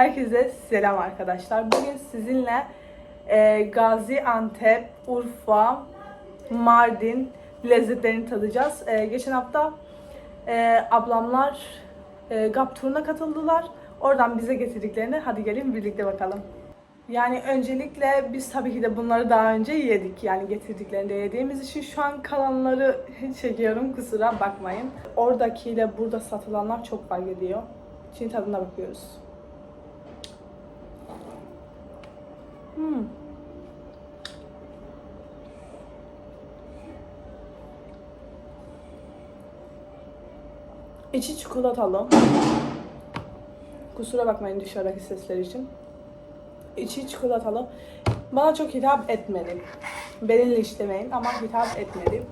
Herkese selam arkadaşlar. Bugün sizinle e, Gaziantep, Urfa, Mardin lezzetlerini tadacağız. E, geçen hafta e, ablamlar e, GAP turuna katıldılar. Oradan bize getirdiklerini hadi gelin birlikte bakalım. Yani öncelikle biz tabii ki de bunları daha önce yedik. Yani getirdiklerini de yediğimiz için şu an kalanları çekiyorum kusura bakmayın. Oradakiyle burada satılanlar çok fark ediyor. Şimdi tadına bakıyoruz. Hmm. İçi çikolatalı. Kusura bakmayın dışarıdaki sesler için. İçi çikolatalı. Bana çok hitap etmedi. Benimle işlemeyin ama hitap etmedi.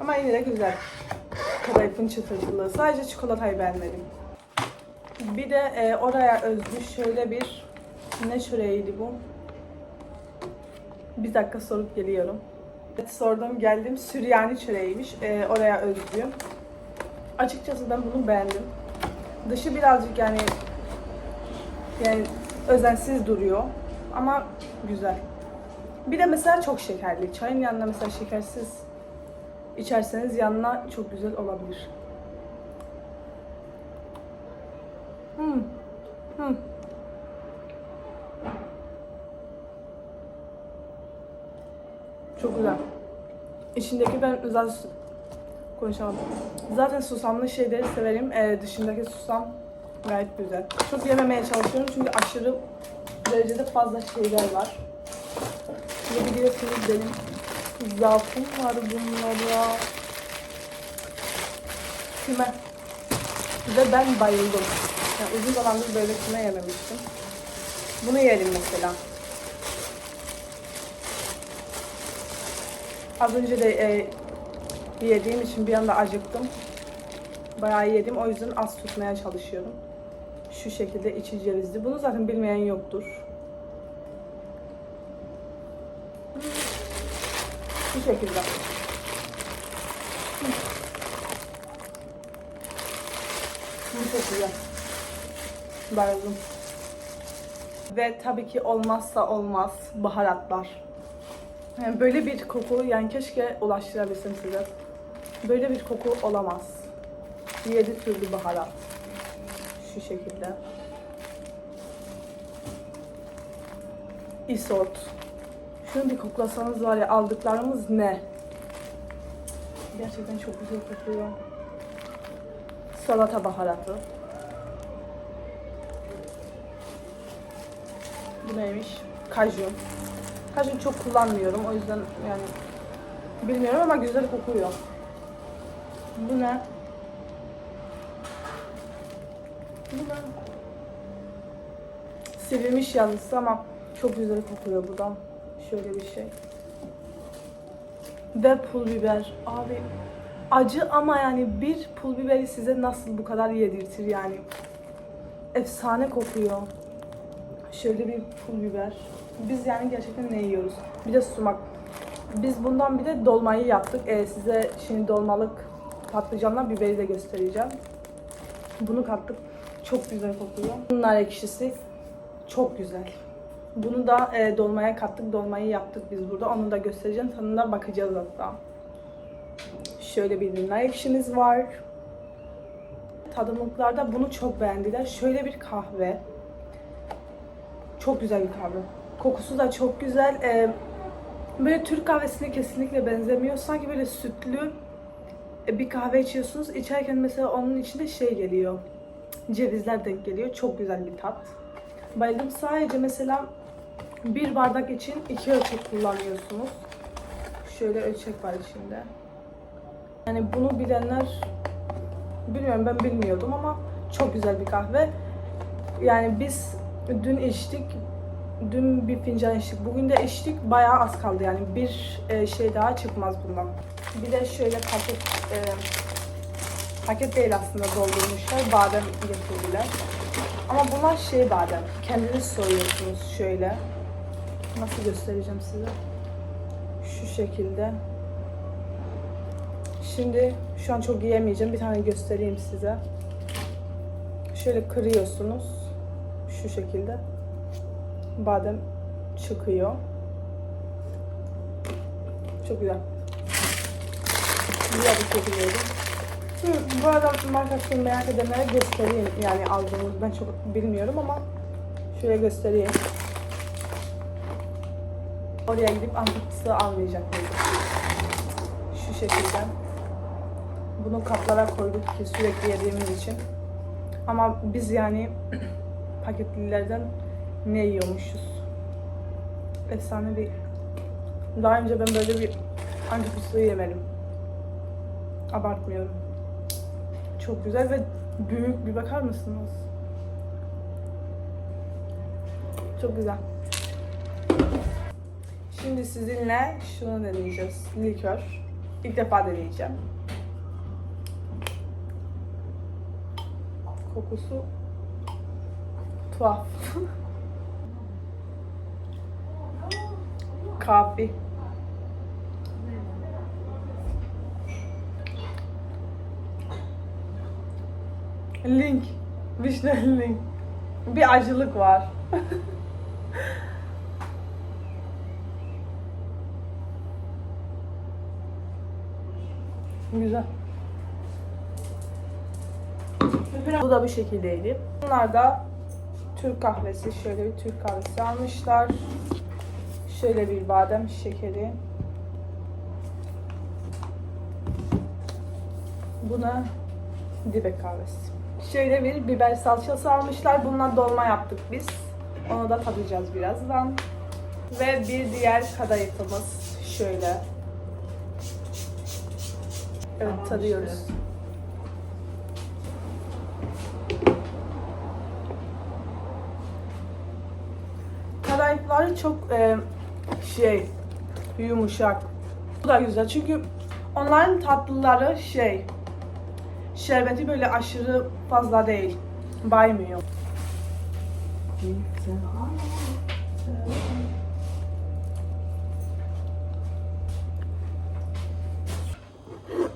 Ama yine de güzel. Kadayıfın çıtırtılığı. Sadece çikolatayı beğenmedim. Bir de e, oraya özgü şöyle bir ne çöreğiydi bu? Bir dakika sorup geliyorum. Evet, sordum geldim. Süryani çöreğiymiş. E, oraya özgü. Açıkçası ben bunu beğendim. Dışı birazcık yani yani özensiz duruyor ama güzel. Bir de mesela çok şekerli. Çayın yanına mesela şekersiz içerseniz yanına çok güzel olabilir. Hmm. Hmm. Çok güzel. İçindeki ben zaten konuşamadım. Zaten susamlı şeyleri severim. Ee, dışındaki susam gayet güzel. Çok yememeye çalışıyorum çünkü aşırı derecede fazla şeyler var. Şimdi biliyorsunuz benim zaafım var bunlara. Küme. Ve ben bayıldım. Yani uzun zamandır böyle küme yememiştim. Bunu yerim mesela. Az önce de e, yediğim için bir anda acıktım. Bayağı yedim. O yüzden az tutmaya çalışıyorum. Şu şekilde içi cevizli. Bunu zaten bilmeyen yoktur. Bu şekilde. Bu çok güzel. Bayıldım. Ve tabii ki olmazsa olmaz baharatlar. Yani böyle bir koku yani keşke ulaştırabilsem size. Böyle bir koku olamaz. 7 türlü baharat. Şu şekilde. Isot. Şunu bir koklasanız var ya aldıklarımız ne? Gerçekten çok güzel kokuyor. Salata baharatı. Bu neymiş? Kaju. Kaju çok kullanmıyorum o yüzden yani bilmiyorum ama güzel kokuyor. Bu ne? Bu ne? Sivilmiş yazısı ama çok güzel kokuyor bu da. Şöyle bir şey. Ve pul biber. Abi acı ama yani bir pul biberi size nasıl bu kadar yedirtir yani. Efsane kokuyor. Şöyle bir pul biber. Biz yani gerçekten ne yiyoruz? Bir de sumak. Biz bundan bir de dolmayı yaptık. Ee, size şimdi dolmalık patlıcanla biberi de göstereceğim. Bunu kattık. Çok güzel kokuyor. Bunlar ekşisi çok güzel. Bunu da e, dolmaya kattık. Dolmayı yaptık biz burada. Onu da göstereceğim. Tadına bakacağız hatta. Şöyle bir nar ekşimiz var. Tadımlıklarda bunu çok beğendiler. Şöyle bir kahve. Çok güzel bir kahve. Kokusu da çok güzel. Ee, böyle Türk kahvesine kesinlikle benzemiyor. Sanki böyle sütlü e, bir kahve içiyorsunuz. İçerken mesela onun içinde şey geliyor. Cevizler denk geliyor. Çok güzel bir tat. Bayıldım. Sadece mesela bir bardak için iki ölçek kullanıyorsunuz. Şöyle ölçek var içinde. Yani bunu bilenler bilmiyorum ben bilmiyordum ama çok güzel bir kahve. Yani biz dün içtik. Dün bir fincan içtik. Bugün de içtik. Bayağı az kaldı yani. Bir e, şey daha çıkmaz bundan. Bir de şöyle paket e, paket değil aslında doldurmuşlar. Badem getirdiler. Ama bunlar şey badem. Kendiniz soyuyorsunuz şöyle. Nasıl göstereceğim size? Şu şekilde. Şimdi şu an çok yiyemeyeceğim. Bir tane göstereyim size. Şöyle kırıyorsunuz. Şu şekilde. Badem çıkıyor. Çok güzel. Güzel bir şekilde Bu arada markasını merak edenlere göstereyim. Yani aldığımız ben çok bilmiyorum ama şöyle göstereyim. Oraya gidip antibiyotiği almayacaklar. Şu şekilde. Bunu kaplara koyduk ki sürekli yediğimiz için. Ama biz yani paketlilerden ne yiyormuşuz? Efsane bir... Daha önce ben böyle bir antibiyotiği yemedim. Abartmıyorum. Çok güzel ve büyük bir bakar mısınız? Çok güzel. Şimdi sizinle şunu deneyeceğiz. Likör. İlk defa deneyeceğim. Kokusu tuhaf. Kahve. Link. Vişne link. Bir acılık var. Güzel. Bu da bu şekildeydi. Bunlar da Türk kahvesi. Şöyle bir Türk kahvesi almışlar. Şöyle bir badem şekeri. Buna dibek kahvesi. Şöyle bir biber salçası almışlar. Bununla dolma yaptık biz. Onu da tadacağız birazdan. Ve bir diğer kadayıfımız şöyle. Evet tadıyoruz. Kadayıfları çok e, şey yumuşak. Bu da güzel çünkü onların tatlıları şey şerbeti böyle aşırı fazla değil. Baymıyor.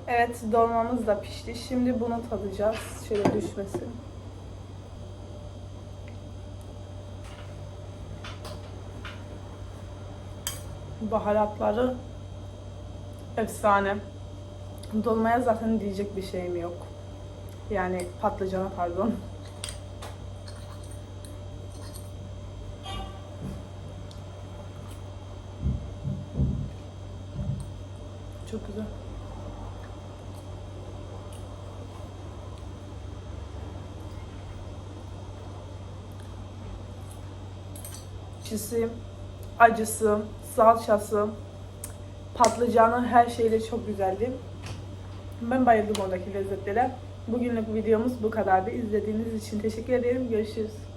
Evet dolmamız da pişti. Şimdi bunu tadacağız. Şöyle düşmesin. Baharatları efsane. Dolmaya zaten diyecek bir şeyim yok. Yani patlıcana pardon. Çok güzel. Çisi, acısı, salçası, patlıcanı her şeyle çok güzeldi. Ben bayıldım oradaki lezzetlere. Bugünlük videomuz bu kadardı. İzlediğiniz için teşekkür ederim. Görüşürüz.